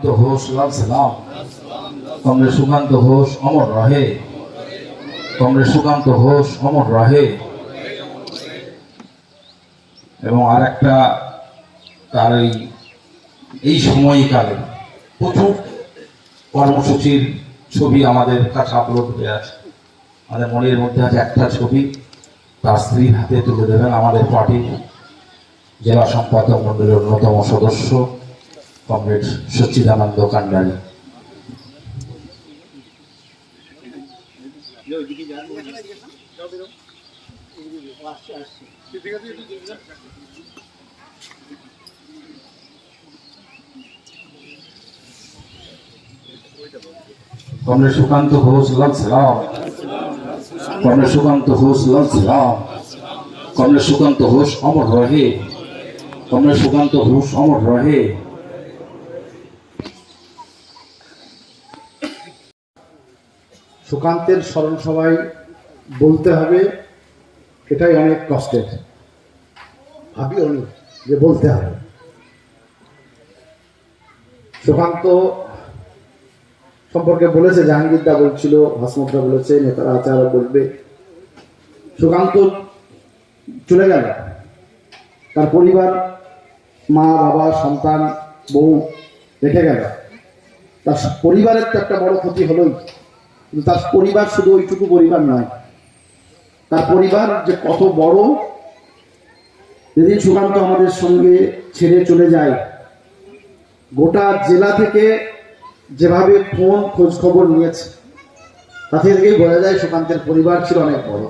সুকান্ত ঘোষ, লাল সালাম। কমরেড সুকান্ত ঘোষ, অমর রহে। কমরেড সুকান্ত ঘোষ, অমর রহে। এবং আর একটা তার এই সময়কালে প্রচুর কর্মসূচির ছবি আমাদের কাছে আপলোড হয়ে আছে। আমাদের মনের মধ্যে আছে একটা ছবি, তার স্ত্রীর হাতে তুলে দেবেন আমাদের পার্টির জেলা সম্পাদক মন্ডলীর অন্যতম সদস্য। কমরেড সচ্চিদানন্দ কান্ডারি। কমরেড সুকান্ত ঘোষ লাল কমরেড সুকান্ত ঘোষ লাল কমরেড সুকান্ত ঘোষ, অমর রহে। কমরেড সুকান্ত ঘোষ, অমর রহে। সুকান্তের স্মরণ সবাই বলতে হবে, এটাই অনেক কষ্টের। ভাবি অনেক যে বলতে হবে। সুকান্ত সম্পর্কে বলেছে জাহাঙ্গীরদা বলছিল হাসমতরা বলেছে, নেতারা আছে আরও বলবে সুকান্ত চলে গেল। তার পরিবার, মা, বাবা, সন্তান, বউ রেখে গেল। তার পরিবারের তো একটা বড় ক্ষতি হলোই। কিন্তু তার পরিবার শুধু ওইটুকু পরিবার নয়। তার পরিবার যে কত বড়, যেদিন সুকান্ত আমাদের সঙ্গে ছেড়ে চলে যায়, গোটা জেলা থেকে যেভাবে ফোন খোঁজ খবর নিয়েছে তাতে থেকেই বোঝা যায় সুকান্তের পরিবার ছিল অনেক বড়।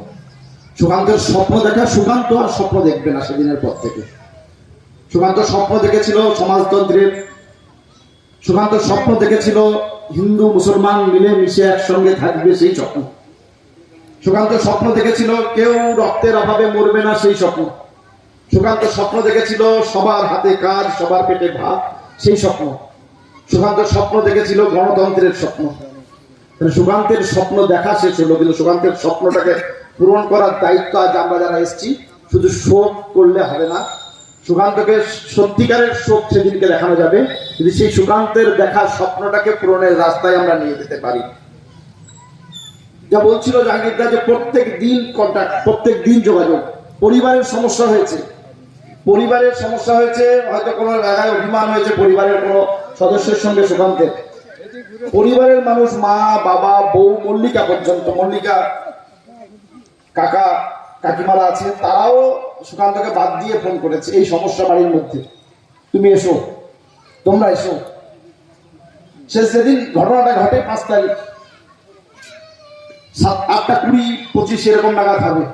সুকান্তের স্বপ্ন দেখা সুকান্ত আর স্বপ্ন দেখবে না সেদিনের পর থেকে। সুকান্ত স্বপ্ন দেখেছিল সমাজতন্ত্রের, সুকান্ত স্বপ্ন দেখেছিল হিন্দু মুসলমান মিলে মিশে একসঙ্গে থাকবে সেই স্বপ্ন। সুকান্ত স্বপ্ন দেখেছিল কেউ রক্তের অভাবে মরবে না সেই স্বপ্ন। সুকান্ত স্বপ্ন দেখেছিল সবার হাতে কাজ, সবার পেটে ভাত, সেই স্বপ্ন। সুকান্ত স্বপ্ন দেখেছিল গণতন্ত্রের স্বপ্ন। সুকান্তের স্বপ্ন দেখা শেষ হলো, কিন্তু সুকান্তের স্বপ্নটাকে পূরণ করার দায়িত্ব আজ আমরা যারা এসেছি, শুধু শোক করলে হবে না সুকান্তকে সত্যিকারের শোক সেদিনকে দেখানো যাবে। যদি সেই সুকান্তের দেখা স্বপ্নটাকে পূরণের রাস্তায় আমরা নিয়ে যেতে পারি। যা বলছিল জাহাঙ্গীরদা যে প্রত্যেক দিন কন্ট্যাক্ট প্রত্যেক দিন যোগাযোগ। পরিবারের সমস্যা হয়েছে। পরিবারের সমস্যা হয়েছে, হয়তো কোনো জায়গায় অভিমান হয়েছে পরিবারের কোনো সদস্যের সঙ্গে সুকান্তের। পরিবারের মানুষ মা, বাবা, বউ, মল্লিকা পর্যন্ত, মল্লিকা কাকা, কাকিমারা আছে, তারাও সুকান্তকে বাদ দিয়ে ফোন করেছে, এই সমস্যা বাড়ির মধ্যে। তুমি এসো, তোমরা এসো। সে সেদিন ঘটনাটা ঘটে পাঁচ তারিখ। সাত, আটটা কুড়ি, পঁচিশ, এরকম নাগাদ হবে।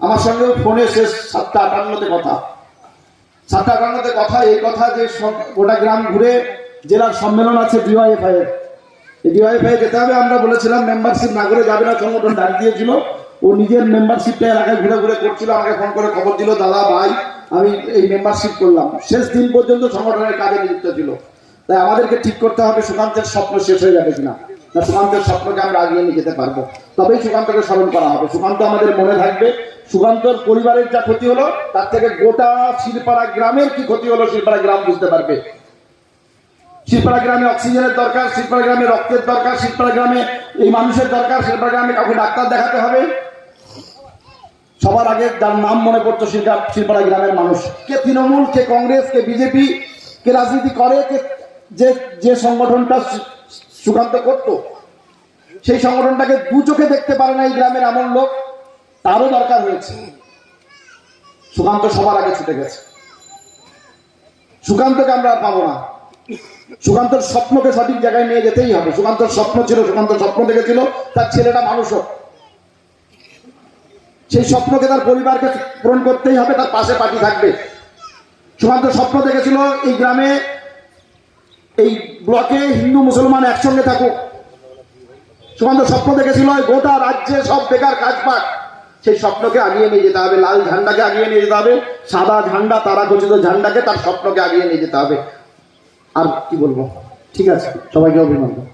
আমার সঙ্গে ফোনে শেষ সাতটা আটান্নতে কথা। সাতটা আটান্নতে কথা, এই কথা যে গোটা গ্রাম ঘুরে জেলার সম্মেলন আছে ডিওয়াইএফআই এর। ডিওয়াইএফআই যেতে হবে, আমরা বলেছিলাম মেম্বারশিপ না করে যাবে না, সংগঠন ডাক দিয়েছিল। ও নিজের মেম্বারশিপটা এলাকায় ঘুরে ঘুরে করছিল, আমাকে ফোন করে খবর দিল, দাদা, ভাই, আমি এই মেম্বারশিপ করলাম। শেষ দিন পর্যন্ত সংগঠনের কাজে নিযুক্ত ছিল। তাই আমাদেরকে ঠিক করতে হবে, সুকান্তের স্বপ্ন শেষ হয়ে যাবে কিনা। না, সুকান্তের স্বপ্নকে আমরা আগিয়ে নিয়ে যেতে পারব। তবেই সুকান্তকে স্মরণ করা হবে। সুকান্ত আমাদের মনে থাকবে, সুকান্তর পরিবারের যা ক্ষতি হলো, তার থেকে গোটা শিলপাড়া গ্রামের কি ক্ষতি হলো, শিলপাড়া গ্রাম বুঝতে পারবে। শিলপাড়া গ্রামে অক্সিজেনের দরকার, শিলপাড়া গ্রামে রক্তের দরকার, শিলপাড়া গ্রামে এই মানুষের দরকার, শিলপাড়া গ্রামে কাউকে ডাক্তার দেখাতে হবে। সবার আগে যার নাম মনে পড়তো শিলপা- শিলপাড়া গ্রামের মানুষ। কে তৃণমূল, কে কংগ্রেস, কে বিজেপি, কে রাজনীতি করে, কে যে যে সংগঠনটা সুকান্ত করত, সেই সংগঠনটাকে দু চোখে দেখতে পারে না এই গ্রামের এমন লোক, তারও দরকার হয়েছে। সুকান্ত সবার আগে ছুটে গেছে। সুকান্তকে আমরা আর পাবো না। সুকান্তর স্বপ্নকে সঠিক জায়গায় নিয়ে যেতেই হবে। সুকান্তর স্বপ্ন ছিল সুকান্ত স্বপ্ন দেখেছিল, তার ছেলেটা মানুষ হোক। সেই স্বপ্নকে তার পরিবারকে পূরণ করতেই হবে, তার পাশে পার্টি থাকবে। সুকান্ত স্বপ্ন দেখেছিল এই গ্রামে, এই ব্লকে হিন্দু মুসলমান একসঙ্গে থাকুক। সুকান্ত স্বপ্ন দেখেছিল গোটা রাজ্যে সব বেকার কাজ পাক সেই স্বপ্নকে আগিয়ে নিয়ে যেতে হবে, লাল ঝান্ডাকে আগিয়ে নিয়ে যেতে হবে, সাদা ঝান্ডা, তারা খচিত ঝান্ডাকে তার স্বপ্নকে আগিয়ে নিয়ে যেতে হবে। আর কি বলব? ঠিক আছে, সবাইকে অভিনন্দন।